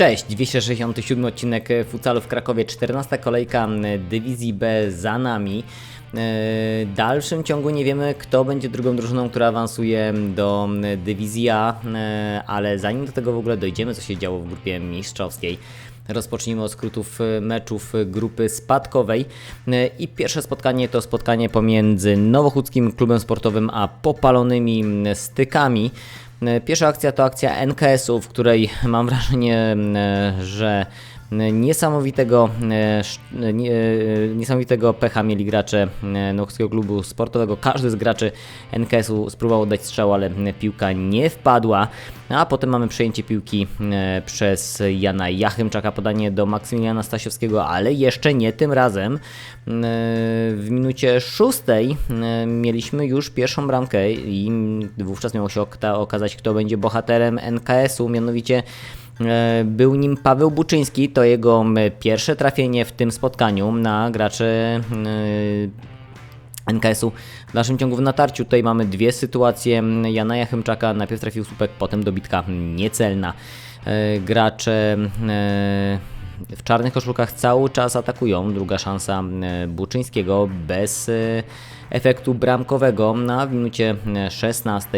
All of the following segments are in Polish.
Cześć, 267 odcinek futsalu w Krakowie, 14 kolejka dywizji B za nami. W dalszym ciągu nie wiemy, kto będzie drugą drużyną, która awansuje do dywizji A, ale zanim do tego w ogóle dojdziemy, co się działo w grupie mistrzowskiej, rozpocznijmy od skrótów meczów grupy spadkowej. I pierwsze spotkanie to spotkanie pomiędzy Nowochódzkim Klubem Sportowym a popalonymi stykami. Pierwsza akcja to akcja NKS-u, w której mam wrażenie, że niesamowitego, niesamowitego pecha mieli gracze Nowochódzkiego Klubu Sportowego. Każdy z graczy NKS-u spróbował dać strzał, ale piłka nie wpadła. A potem mamy przejęcie piłki przez Jana Jachymczaka, podanie do Maksymiliana Stasiowskiego, ale jeszcze nie tym razem. W minucie szóstej mieliśmy już pierwszą bramkę i wówczas miało się okazać, kto będzie bohaterem NKS-u, mianowicie był nim Paweł Buczyński, to jego pierwsze trafienie w tym spotkaniu na graczy NKS-u w dalszym ciągu w natarciu. Tutaj mamy dwie sytuacje Jana Jachymczaka, najpierw trafił słupek, potem dobitka niecelna. Gracze w czarnych koszulkach cały czas atakują. Druga szansa Buczyńskiego bez efektu bramkowego. Na w minucie 16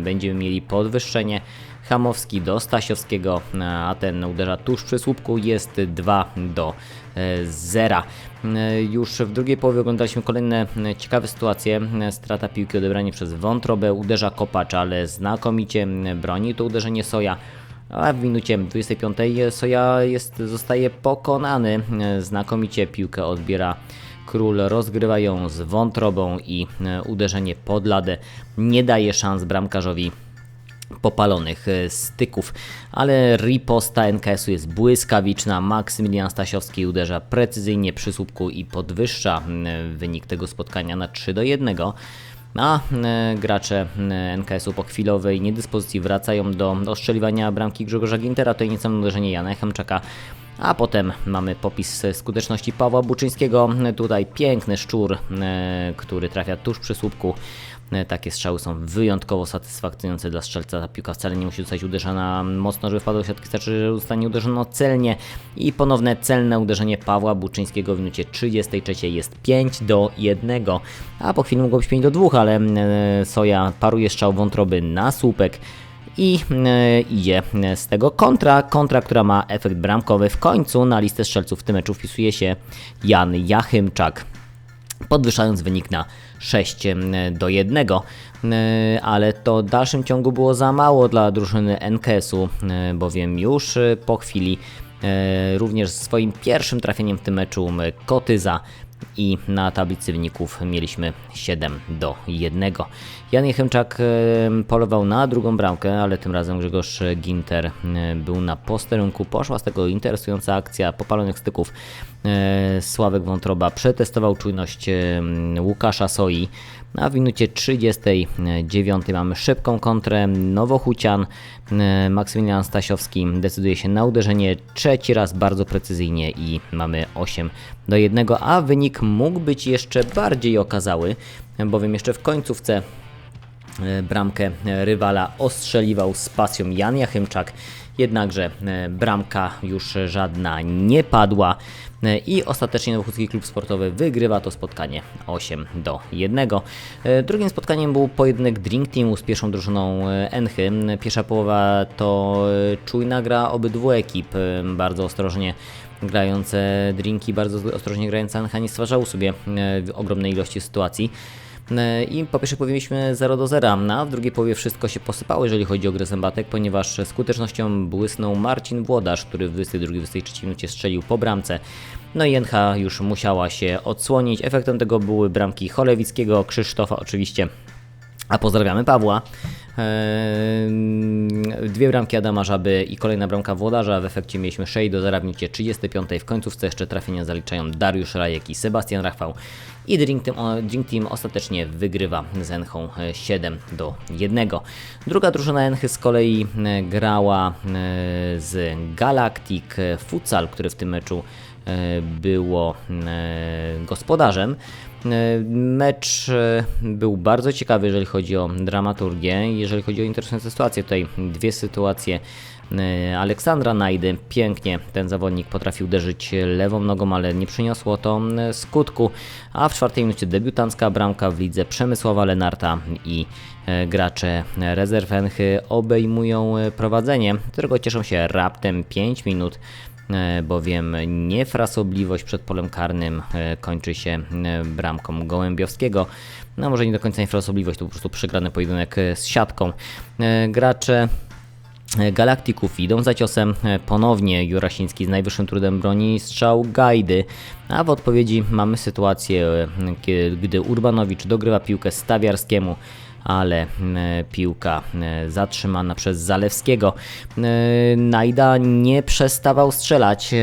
będziemy mieli podwyższenie. Hamowski do Stasiowskiego, a ten uderza tuż przy słupku, jest 2 do 0. Już w drugiej połowie oglądaliśmy kolejne ciekawe sytuacje. Strata piłki, odebranie przez wątrobę, uderza Kopacz, ale znakomicie broni to uderzenie Soja. A w minucie 25 Soja jest, zostaje pokonany. Znakomicie piłkę odbiera Król, rozgrywa ją z wątrobą i uderzenie pod ladę nie daje szans bramkarzowi popalonych styków, ale riposta NKS-u jest błyskawiczna. Maksymilian Stasiowski uderza precyzyjnie przy słupku i podwyższa wynik tego spotkania na 3 do 1. A gracze NKS-u po chwilowej niedyspozycji wracają do ostrzeliwania bramki Grzegorza Gintera. To nieco uderzenie Jana Chemczaka. A potem mamy popis skuteczności Pawła Buczyńskiego. Tutaj piękny szczur, który trafia tuż przy słupku. Takie strzały są wyjątkowo satysfakcjonujące dla strzelca. Ta piłka wcale nie musi zostać uderzona mocno, żeby wpadła do siatki, znaczy, że zostanie uderzona celnie. I ponowne celne uderzenie Pawła Buczyńskiego w minucie 33 jest 5 do 1. A po chwili mogło być 5 do 2, ale Soja paruje strzał wątroby na słupek i e, idzie z tego kontra, kontra, która ma efekt bramkowy. W końcu na listę strzelców w tym meczu wpisuje się Jan Jachymczak, podwyższając wynik na 6 do 1, ale to w dalszym ciągu było za mało dla drużyny NKS-u, bowiem już po chwili również swoim pierwszym trafieniem w tym meczu Kotyza i na tablicy wyników mieliśmy 7 do 1. Jan Jechemczak polował na drugą bramkę, ale tym razem Grzegorz Ginter był na posterunku. Poszła z tego interesująca akcja popalonych styków. Sławek Wątroba przetestował czujność Łukasza Soi. A w minucie 39 mamy szybką kontrę. Nowochucian, Maksymilian Stasiowski decyduje się na uderzenie trzeci raz bardzo precyzyjnie i mamy 8 do 1, a wynik mógł być jeszcze bardziej okazały, bowiem jeszcze w końcówce bramkę rywala ostrzeliwał z pasją Jan Jachymczak, jednakże bramka już żadna nie padła i ostatecznie Nowochódzki Klub Sportowy wygrywa to spotkanie 8 do 1. Drugim spotkaniem był pojedynek Drink Teamu z pierwszą drużyną Enchy. Pierwsza połowa to czujna gra obydwu ekip, bardzo ostrożnie grające drinki, bardzo ostrożnie grające Encha nie stwarzały sobie ogromnej ilości sytuacji. I po pierwsze powiedzieliśmy 0 do 0, a w drugiej połowie wszystko się posypało, jeżeli chodzi o grę zębatek, ponieważ skutecznością błysnął Marcin Włodarz, który w 22-23 minucie strzelił po bramce. No i Encha już musiała się odsłonić. Efektem tego były bramki Cholewickiego, Krzysztofa oczywiście a pozdrawiamy Pawła. Eee, dwie bramki Adama Żaby i kolejna bramka Włodarza. W efekcie mieliśmy 6 do 0 w minucie 35. W końcówce jeszcze trafienia zaliczają Dariusz Rajek i Sebastian Rachwał. I Drink Team, Team ostatecznie wygrywa z Enchą 7 do 1. Druga drużyna Enchy z kolei e, grała e, z Galactic Futsal, który w tym meczu e, było gospodarzem. Mecz był bardzo ciekawy, jeżeli chodzi o dramaturgię, jeżeli chodzi o interesujące sytuacje. Tutaj dwie sytuacje e, Aleksandra Najdy. Pięknie ten zawodnik potrafił uderzyć lewą nogą, ale nie przyniosło to e, skutku. A w czwartej minucie debiutancka bramka w lidze Przemysława Lenarta i e, gracze rezerw Enchy obejmują e, prowadzenie, którego cieszą się raptem 5 minut e, bowiem niefrasobliwość przed polem karnym e, kończy się e, bramką Gołębiowskiego. No może nie do końca niefrasobliwość, to po prostu przegrany pojedynek e, z siatką. E, Gracze Galaktyków idą za ciosem. Ponownie Jurasiński z najwyższym trudem broni strzał Gajdy, a w odpowiedzi mamy sytuację, gdy Urbanowicz dogrywa piłkę Stawiarskiemu ale piłka zatrzymana przez Zalewskiego. Najda nie przestawał strzelać,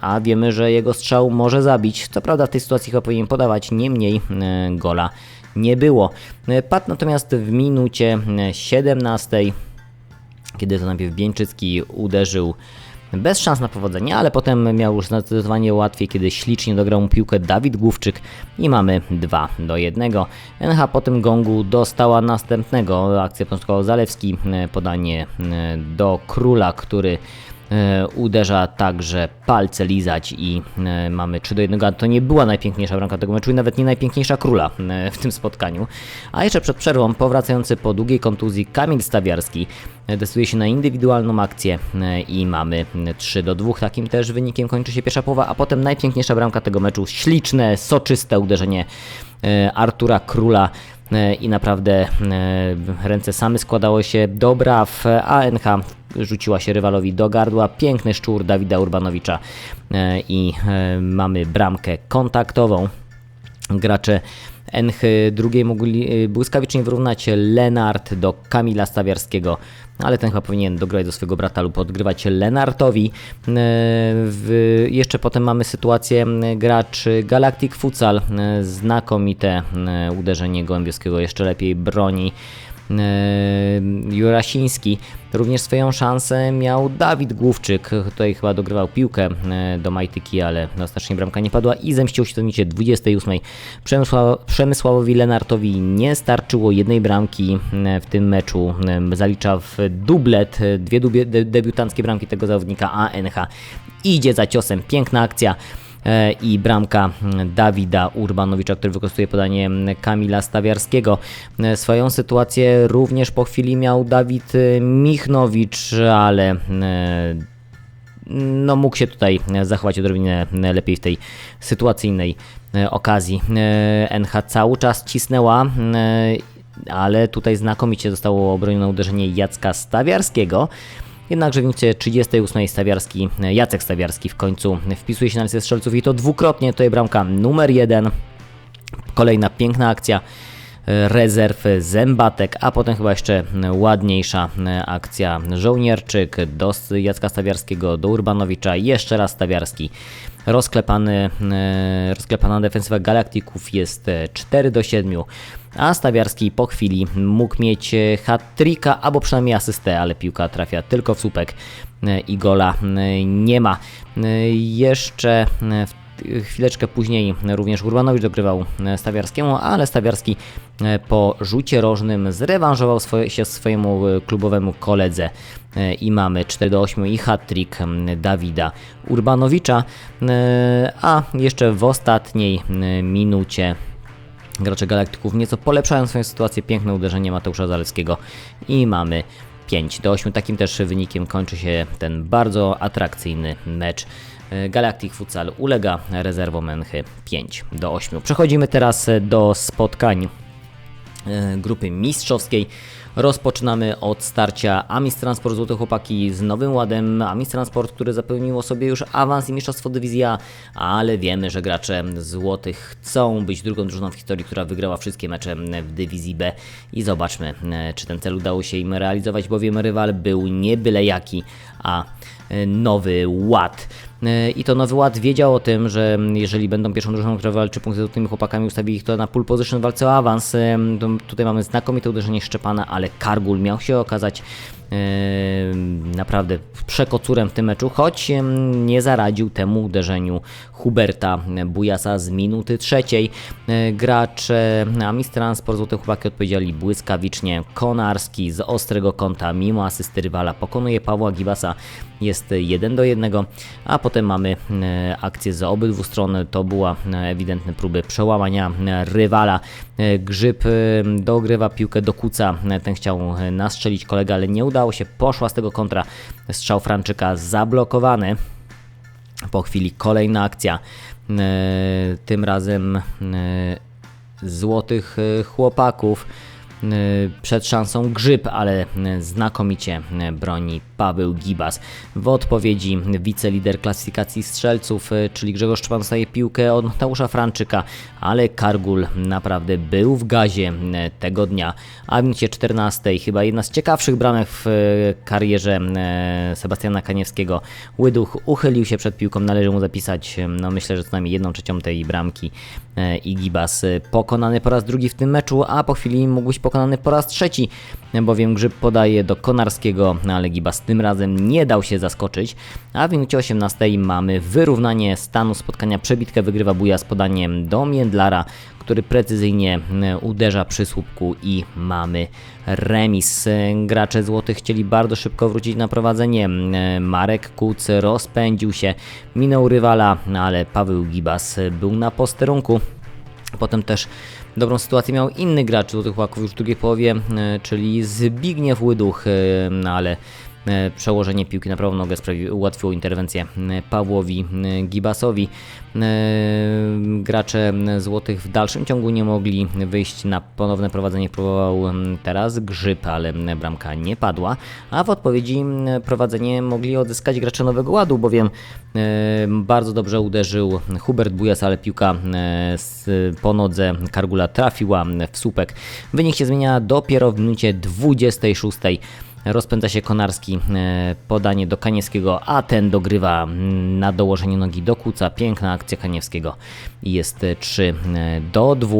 a wiemy, że jego strzał może zabić. Co prawda w tej sytuacji chyba powinien podawać, niemniej gola nie było. Padł natomiast w minucie e, 17 kiedy to najpierw Bieńczycki uderzył bez szans na powodzenie, ale potem miał już zdecydowanie łatwiej, kiedy ślicznie dograł mu piłkę Dawid Główczyk i mamy 2 do 1. NH po tym gongu dostała następnego, akcję początkował Zalewski, podanie do Króla, który uderza tak, że palce lizać i e, mamy 3 do 1, a to nie była najpiękniejsza bramka tego meczu i nawet nie najpiękniejsza króla e, w tym spotkaniu. A jeszcze przed przerwą powracający po długiej kontuzji Kamil Stawiarski e, decyduje się na indywidualną akcję e, i mamy 3 do 2, takim też wynikiem kończy się pierwsza połowa, a potem najpiękniejsza bramka tego meczu, śliczne, soczyste uderzenie e, Artura Króla e, i naprawdę e, ręce same składało się do braw, a NH rzuciła się rywalowi do gardła. Piękny szczur Dawida Urbanowicza e, i e, mamy bramkę kontaktową. Gracze Enchy drugiej mogli e, błyskawicznie wyrównać Lenart do Kamila Stawiarskiego, ale ten chyba powinien dograć do swojego brata lub odgrywać Lenartowi. Jeszcze potem mamy sytuację gracz Galactic Futsal, znakomite uderzenie Gołębiowskiego, jeszcze lepiej broni. E, Jurasiński. Również swoją szansę miał Dawid Główczyk. Tutaj chyba dogrywał piłkę e, do Majtyki, ale ostatecznie bramka nie padła i zemścił się minucie 28. Przemysła, Przemysławowi Lenartowi nie starczyło jednej bramki e, w tym meczu. Zalicza w dublet, dwie dubie, de, debiutanckie bramki tego zawodnika ANH. Idzie za ciosem, piękna akcja i bramka mm, Dawida Urbanowicza, który wykorzystuje podanie mm, Kamila Stawiarskiego. E, Swoją sytuację również po chwili miał Dawid e, Michnowicz, ale e, no mógł się tutaj e, zachować odrobinę e, lepiej w tej sytuacyjnej e, okazji. E, NH cały czas cisnęła, e, ale tutaj znakomicie zostało obronione uderzenie Jacka Stawiarskiego. Jednakże w minucie 38 Stawiarski, e, Jacek Stawiarski w końcu wpisuje się na listę strzelców i to dwukrotnie, to bramka numer jeden. Kolejna piękna akcja rezerw Zębatek, a potem chyba jeszcze ładniejsza akcja Żołnierczyk do Jacka Stawiarskiego, do Urbanowicza, jeszcze raz Stawiarski. Rozklepany, e, rozklepana defensywa Galaktyków jest e, 4 do 7, a Stawiarski po chwili mógł mieć hat-tricka albo przynajmniej asystę, ale piłka trafia tylko w słupek e, i gola e, nie ma. Jeszcze w Chwileczkę później również Urbanowicz dogrywał Stawiarskiemu, ale Stawiarski po rzucie rożnym zrewanżował swoje, się swojemu e, klubowemu koledze e, i mamy 4 do 8 i hat-trick Dawida Urbanowicza, e, a jeszcze w ostatniej minucie gracze Galaktyków nieco polepszają swoją sytuację, piękne uderzenie Mateusza Zalewskiego i mamy 5 do 8. Takim też wynikiem kończy się ten bardzo atrakcyjny mecz. E, Galactic Futsal ulega rezerwom Enchy 5 do 8. Przechodzimy teraz do spotkań e, grupy mistrzowskiej. Rozpoczynamy od starcia Amis Transport Złote Chłopaki z nowym ładem. Amis Transport, który zapewniło sobie już awans i mistrzostwo dywizji A, ale wiemy, że gracze złotych chcą być drugą drużyną w historii, która wygrała wszystkie mecze w dywizji B i zobaczmy, e, czy ten cel udało się im realizować, bowiem rywal był nie byle jaki, a e, nowy ład. E, I to Nowy Ład wiedział o tym, że jeżeli będą pierwszą drużyną, która walczy punkty z tymi chłopakami, ustawi ich to na pole position w walce o awans. E, Tutaj mamy znakomite uderzenie Szczepana, ale Kargul miał się okazać naprawdę przekocurem w tym meczu, choć nie zaradził temu uderzeniu Huberta Bujasa z minuty trzeciej. E, Gracze Amis Transport Złote Chłopaki odpowiedzieli błyskawicznie. Konarski z ostrego kąta, mimo asysty rywala, pokonuje Pawła Gibasa. Jest 1 do 1, a potem mamy e, akcję z obydwu stron. To była e, ewidentne próby przełamania e, rywala. Grzyb dogrywa piłkę do kuca. Ten chciał nastrzelić kolega, ale nie udało się. Poszła z tego kontra. Strzał Franczyka zablokowany. Po chwili kolejna akcja. Tym razem złotych chłopaków. E, Przed szansą grzyb, ale znakomicie broni Paweł Gibas. W odpowiedzi wicelider klasyfikacji strzelców, e, czyli Grzegorz Szczepan dostaje piłkę od Mateusza Franczyka, ale Kargul naprawdę był w gazie e, tego dnia. A w minucie 14 chyba jedna z ciekawszych bramek w karierze Sebastiana Kaniewskiego. Łyduch uchylił się przed piłką, należy mu zapisać, no myślę, że co najmniej jedną trzecią tej bramki i Gibas pokonany po raz drugi w tym meczu, a po chwili mógł być pokonany po raz trzeci, bowiem Grzyb podaje do Konarskiego, no ale Gibas tym razem nie dał się zaskoczyć, a w minucie 18 mamy wyrównanie stanu spotkania, przebitkę wygrywa Buja z podaniem do Międlara, który precyzyjnie e, uderza przy słupku i mamy remis. Gracze złotych chcieli bardzo szybko wrócić na prowadzenie. E, Marek Kuc rozpędził się, minął rywala, no ale Paweł Gibas był na posterunku. Potem też dobrą sytuację miał inny gracz Złotych Łaków już w drugiej połowie, e, czyli Zbigniew Łyduch, e, no ale przełożenie piłki na prawą nogę ułatwiło interwencję e, Pawłowi e, Gibasowi. E, Gracze Złotych w dalszym ciągu nie mogli wyjść na ponowne prowadzenie. Próbował teraz Grzyb, ale bramka nie padła, a w odpowiedzi prowadzenie mogli odzyskać gracze Nowego Ładu, bowiem e, bardzo dobrze uderzył Hubert Bujas, ale piłka e, po nodze Kargula trafiła w słupek. Wynik się zmienia dopiero w minucie 26. Rozpędza się Konarski, e, podanie do Kaniewskiego, a ten dogrywa na dołożenie nogi do kuca. Piękna akcja Kaniewskiego. Jest e, 3 do 2.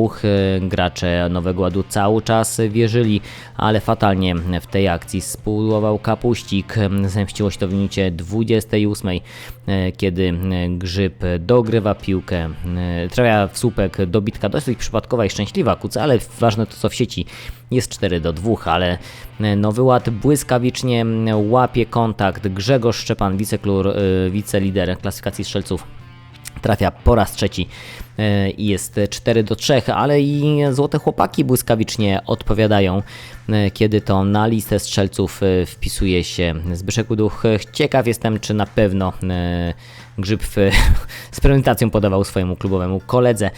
Gracze Nowego Ładu cały czas wierzyli, ale fatalnie w tej akcji spudłował Kapuścik. Zemściło się to w minucie 28, e, kiedy e, Grzyb dogrywa piłkę. e, Trafia w słupek dobitka dosyć przypadkowa i szczęśliwa kuca, ale ważne to co w sieci. Jest 4 do 2, ale e, Nowy Ład błyskawicznie łapie kontakt. Grzegorz Szczepan, wiceklur, e, wicelider klasyfikacji strzelców trafia po raz trzeci e, i jest 4 do 3, ale i złote chłopaki błyskawicznie odpowiadają, e, kiedy to na listę strzelców e, wpisuje się Zbyszek Uduch. Ciekaw jestem, czy na pewno Grzyb z prezentacją podawał swojemu klubowemu koledze.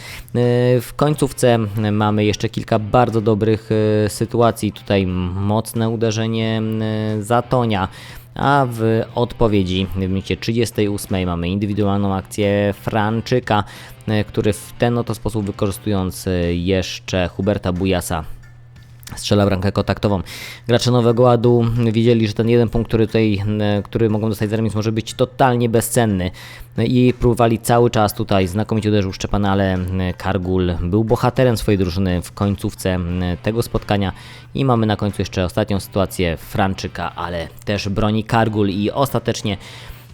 W końcówce mamy jeszcze kilka bardzo dobrych sytuacji. Tutaj mocne uderzenie Zatonia. A w odpowiedzi w minucie 38 mamy indywidualną akcję Franczyka, e, który w ten oto sposób wykorzystując e, jeszcze Huberta Bujasa strzela bramkę kontaktową. Gracze Nowego Ładu wiedzieli, że ten jeden punkt, który tutaj, który mogą dostać za remis, może być totalnie bezcenny No i próbowali cały czas tutaj, znakomicie uderzył Szczepan, ale Kargul był bohaterem swojej drużyny w końcówce tego spotkania i mamy na końcu jeszcze ostatnią sytuację Franczyka, ale też broni Kargul i ostatecznie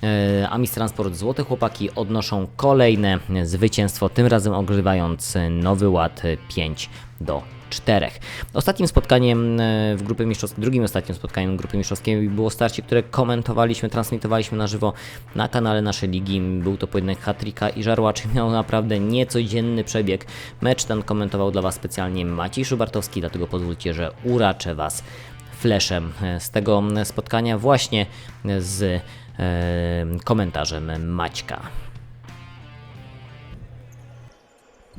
E, Amis Transport Złote Chłopaki odnoszą kolejne zwycięstwo, tym razem ogrywając Nowy Ład 5 do 4. Ostatnim spotkaniem e, w grupie mistrzowskiej, drugim ostatnim spotkaniem grupy mistrzowskiej było starcie, które komentowaliśmy, transmitowaliśmy na żywo na kanale naszej ligi. Był to pojedynek Hatrika i Żarłaczy. Miał naprawdę niecodzienny przebieg. Mecz ten komentował dla Was specjalnie Maciej Szubartowski, dlatego pozwólcie, że uraczę Was fleszem e, z tego spotkania właśnie z e, komentarzem Maćka.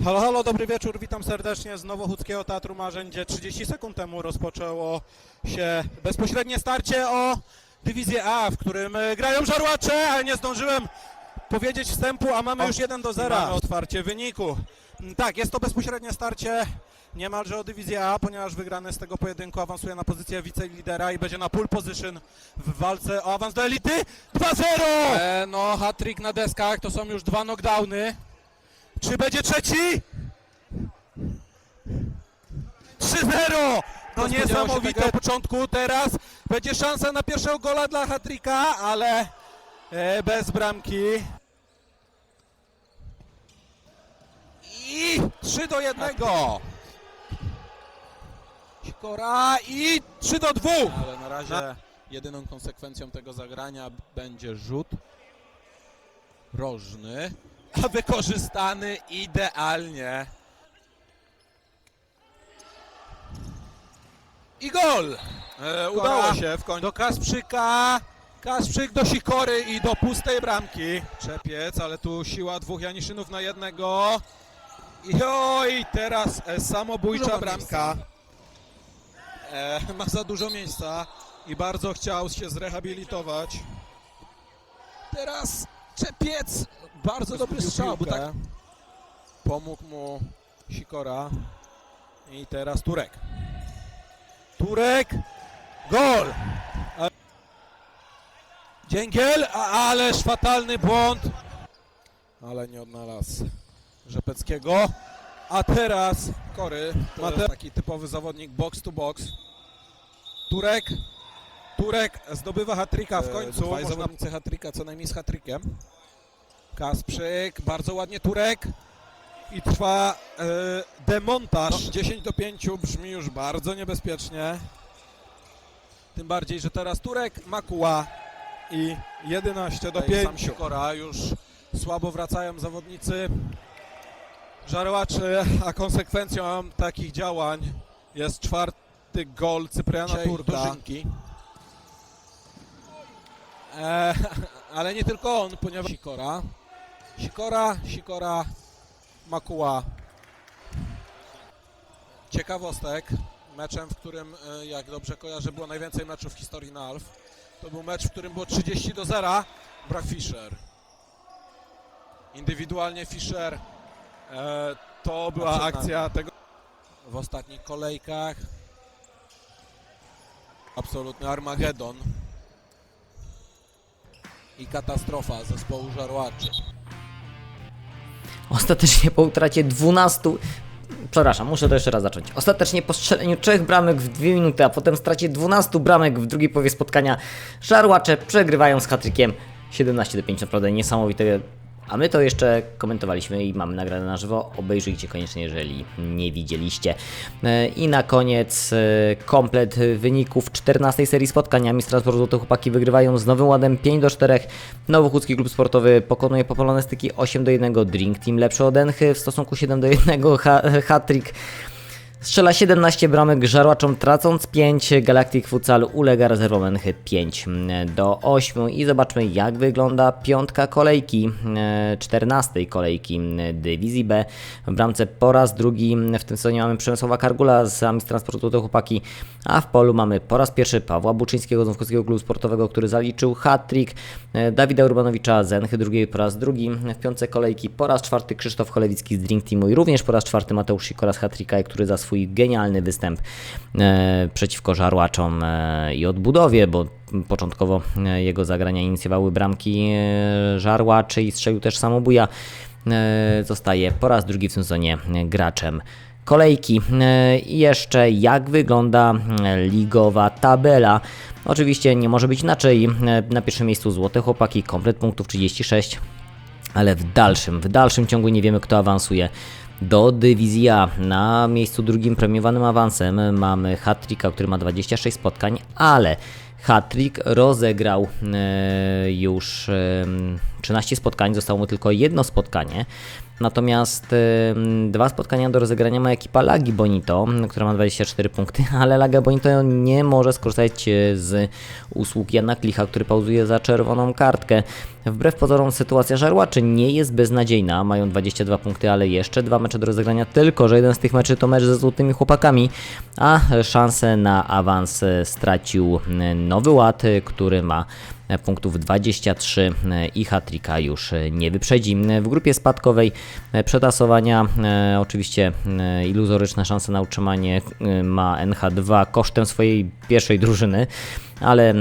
Halo, halo, dobry wieczór, witam serdecznie z Nowochódzkiego Teatru Marzeń, gdzie 30 sekund temu rozpoczęło się bezpośrednie starcie o Dywizję A, w którym e, grają żarłacze, ale nie zdążyłem powiedzieć wstępu, a mamy już 1 do 0. Mamy otwarcie wyniku. Mm, Tak, jest to bezpośrednie starcie niemalże o Dywizję A, ponieważ wygrany z tego pojedynku awansuje na pozycję wicelidera i będzie na pole position w walce o awans do elity. 2-0! E, no, hat-trick na deskach, to są już dwa knockdowny. Czy będzie trzeci? 3-0! No niesamowite początku, teraz będzie szansa na pierwszego gola dla Hatrika, ale e, bez bramki. I 3 do 1. Sikora i 3 do 2. Ale na razie jedyną konsekwencją tego zagrania będzie rzut rożny, a wykorzystany idealnie. I gol! E, udało się w końcu. Do Kasprzyka. Kasprzyk do Sikory i do pustej bramki. Czepiec, ale tu siła dwóch Janiszynów na jednego. I oj, teraz e, samobójcza Dużo bramka. E, ma za dużo miejsca i bardzo chciał się zrehabilitować. Teraz Czepiec. Bardzo dobry strzał, bo tak pomógł mu Sikora. I teraz Turek. Turek, gol! Dzięgiel, ależ fatalny błąd. Ale nie odnalazł Rzepeckiego. A teraz Kory, jest taki typowy zawodnik box to box. Turek, Turek zdobywa hatryka w E, końcu. dwaj Można... zawodnicy hatryka, co najmniej z hatrykiem. Kasprzyk, bardzo ładnie Turek. I trwa e, demontaż. 10 do 5 brzmi już bardzo niebezpiecznie. Tym bardziej, że teraz Turek, Makuła i 11 do 5. Sam Sikora już słabo wracają zawodnicy żarłaczy, a konsekwencją takich działań jest czwarty gol Cypriana Turka. E, ale nie tylko on, ponieważ Sikora, Sikora, Sikora, Makuła. Ciekawostek, meczem, w którym, e, jak dobrze kojarzę, było najwięcej meczów w historii na Alf. To był mecz, w którym było 30 do 0, brak Fischer. Indywidualnie Fischer, e, to była akcja tego w ostatnich kolejkach. Absolutny Armagedon i katastrofa zespołu żarłaczy. Ostatecznie po utracie 12. Przepraszam, muszę to jeszcze raz zacząć. Ostatecznie po strzeleniu trzech bramek w 2 minuty, a potem stracie 12 bramek w drugiej połowie spotkania, żarłacze przegrywają z hatrykiem 17 do 5. Naprawdę niesamowite. A my to jeszcze komentowaliśmy i mamy nagrane na żywo. Obejrzyjcie koniecznie, jeżeli nie widzieliście. E, I na koniec e, komplet wyników 14 serii spotkania. Mistrza Sportu Złote Chłopaki wygrywają z Nowym Ładem 5 do 4. Nowochódzki Klub Sportowy pokonuje popolone styki 8 do 1. Drink Team lepszy od Enchy w stosunku 7 do 1. Ha- Hat-trick Strzela 17 bramek żarłaczom tracąc 5. Galactic Futsal ulega rezerwom Enchy 5 do 8. I zobaczmy jak wygląda piątka kolejki, e, 14 kolejki Dywizji B. W bramce po raz drugi w tym sezonie mamy Przemysława Kargula z Amis Transportu to chłopaki, a w polu mamy po raz pierwszy Pawła Buczyńskiego z Nowkowskiego Klubu Sportowego, który zaliczył hat-trick. E, Dawida Urbanowicza z Enchy drugiej po raz drugi w piątce kolejki. Po raz czwarty Krzysztof Cholewicki z Drink Teamu i również po raz czwarty Mateusz Sikora z hat-tricka, który za swój genialny występ e, przeciwko żarłaczom e, i odbudowie, bo początkowo e, jego zagrania inicjowały bramki żarłaczy i strzelił też samobuja. Zostaje po raz drugi w tym sezonie graczem kolejki. I jeszcze jak wygląda ligowa tabela. Oczywiście nie może być inaczej. Na pierwszym miejscu Złote Chłopaki, komplet punktów 36, ale w dalszym, w dalszym ciągu nie wiemy kto awansuje do dywizji A. Na miejscu drugim premiowanym awansem mamy Hatrika, który ma 26 spotkań, ale Hattrick rozegrał e, już 13 spotkań, zostało mu tylko jedno spotkanie. Natomiast e, dwa spotkania do rozegrania ma ekipa Lagi Bonito, która ma 24 punkty, ale Laga Bonito nie może skorzystać e, z usług Jana Klicha, który pauzuje za czerwoną kartkę. Wbrew pozorom sytuacja żarłaczy nie jest beznadziejna, mają 22 punkty, ale jeszcze dwa mecze do rozegrania, tylko że jeden z tych meczy to mecz ze złotymi chłopakami, a szansę na awans e, stracił e, Nowy Ład, który ma punktów 23 e, i hatrika już e, nie wyprzedzi. E, W grupie spadkowej e, przetasowania e, oczywiście e, iluzoryczne szanse na utrzymanie e, ma NH2 kosztem swojej pierwszej drużyny. ale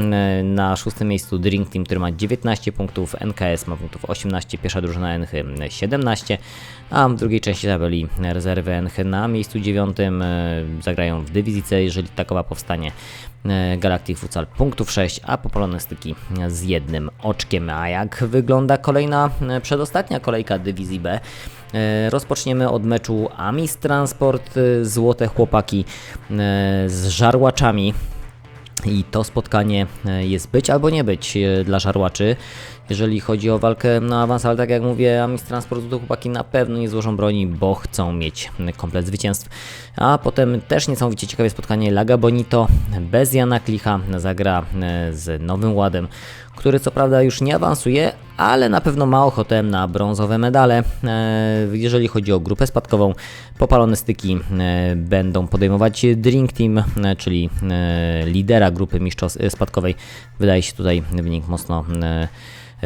na szóstym miejscu Drink Team, który ma 19 punktów, NKS ma punktów 18, pierwsza drużyna Enchy 17, a w drugiej części tabeli rezerwy Enchy na miejscu dziewiątym e, zagrają w dywizji C, jeżeli takowa powstanie. E, Galactic Futsal punktów 6, a Popolonystyki z jednym oczkiem. A jak wygląda kolejna, e, przedostatnia kolejka dywizji B? E, Rozpoczniemy od meczu Amis Transport Złote Chłopaki z Żarłaczami. I to spotkanie jest być albo nie być dla żarłaczy. Jeżeli chodzi o walkę na awans, ale tak jak mówię, Amis Transport to chłopaki na pewno nie złożą broni, bo chcą mieć komplet zwycięstw. A potem też niesamowicie ciekawe spotkanie Laga Bonito bez Jana Klicha zagra e, z Nowym Ładem, który co prawda już nie awansuje, ale na pewno ma ochotę na brązowe medale. E, Jeżeli chodzi o grupę spadkową, popalone styki e, będą podejmować Drink Team, czyli lidera grupy mistrzowskiej spadkowej. Wydaje się tutaj wynik mocno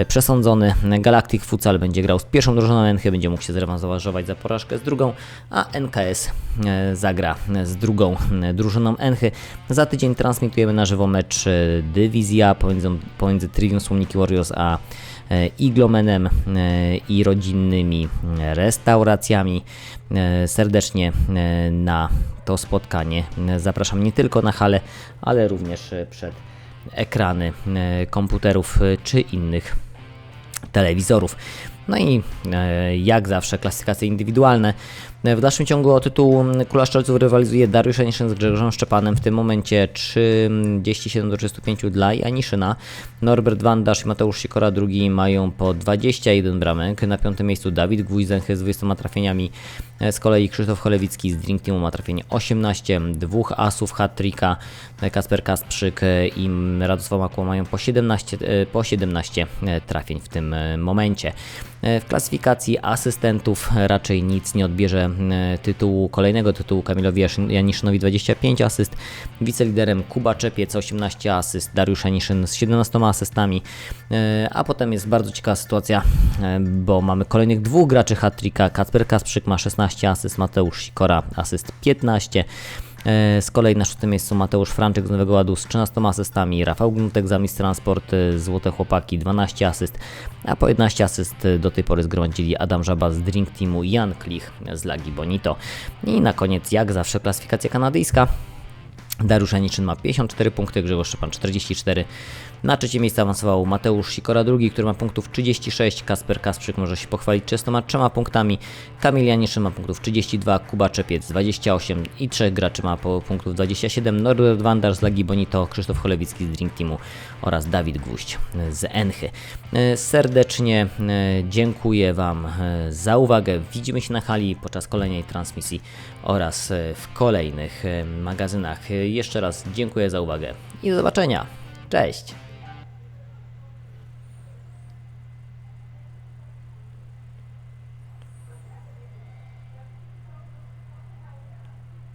przesądzony. Galactic Futsal będzie grał z pierwszą drużyną Enchy, będzie mógł się zrewanżować za porażkę z drugą, a NKS e, zagra z drugą e, drużyną Enchy. Za tydzień transmitujemy na żywo mecz e, Dywizja pomiędzy, pomiędzy Trivium Słomniki Warriors a e, Iglomenem e, i rodzinnymi e, restauracjami. E, Serdecznie e, na to spotkanie e, zapraszam nie tylko na halę, ale również e, przed ekrany e, komputerów e, czy innych telewizorów. No i e, jak zawsze klasyfikacje indywidualne. E, W dalszym ciągu o tytuł Kula Szczelców rywalizuje Dariusz Janiszyn z Grzegorzem Szczepanem. W tym momencie 37 do 35 dla Janiszyna. Norbert Wandasz i Mateusz Sikora drugi mają po 21 bramek. Na piątym miejscu Dawid Gwóźdzench z 20 trafieniami. E, Z kolei Krzysztof Cholewicki z Drink Teamu ma trafienie 18. Dwóch asów hat-tricka Kasper Kasprzyk e, i Radosław Makło mają po 17, e, po 17 e, trafień w tym e, momencie. E, W klasyfikacji asystentów raczej nic nie odbierze e, tytułu, kolejnego tytułu Kamilowi Janiszynowi 25 asyst, wiceliderem Kuba Czepiec 18 asyst, Dariusz Janiszyn z 17 asystami, E, a potem jest bardzo ciekawa sytuacja, e, bo mamy kolejnych dwóch graczy hat-tricka, Kacper Kasprzyk ma 16 asyst, Mateusz Sikora asyst 15, E, Z kolei na szóstym miejscu Mateusz Franczyk z Nowego Ładu z 13 asystami, Rafał Gnutek Miss Transport, e, Złote Chłopaki 12 asyst, a po 11 asyst e, do tej pory zgromadzili Adam Żaba z Drink Teamu i Jan Klich z Lagi Bonito. I na koniec, jak zawsze, klasyfikacja kanadyjska. Dariusz Janiczyn ma 54 punkty, Grzegorz Szczepan 44. Na trzecie miejsce awansował Mateusz Sikora II, który ma punktów 36. Kasper Kasprzyk może się pochwalić 33 punktami. Kamil Janiszyn ma punktów 32, Kuba Czepiec 28 i trzech graczy ma po punktów 27. Norbert Wandar z Lagi Bonito, Krzysztof Cholewicki z Drink Teamu oraz Dawid Gwóźdź z Enchy. E, Serdecznie e, dziękuję Wam e, za uwagę. Widzimy się na hali podczas kolejnej transmisji oraz e, w kolejnych e, magazynach. E, Jeszcze raz dziękuję za uwagę i do zobaczenia. Cześć!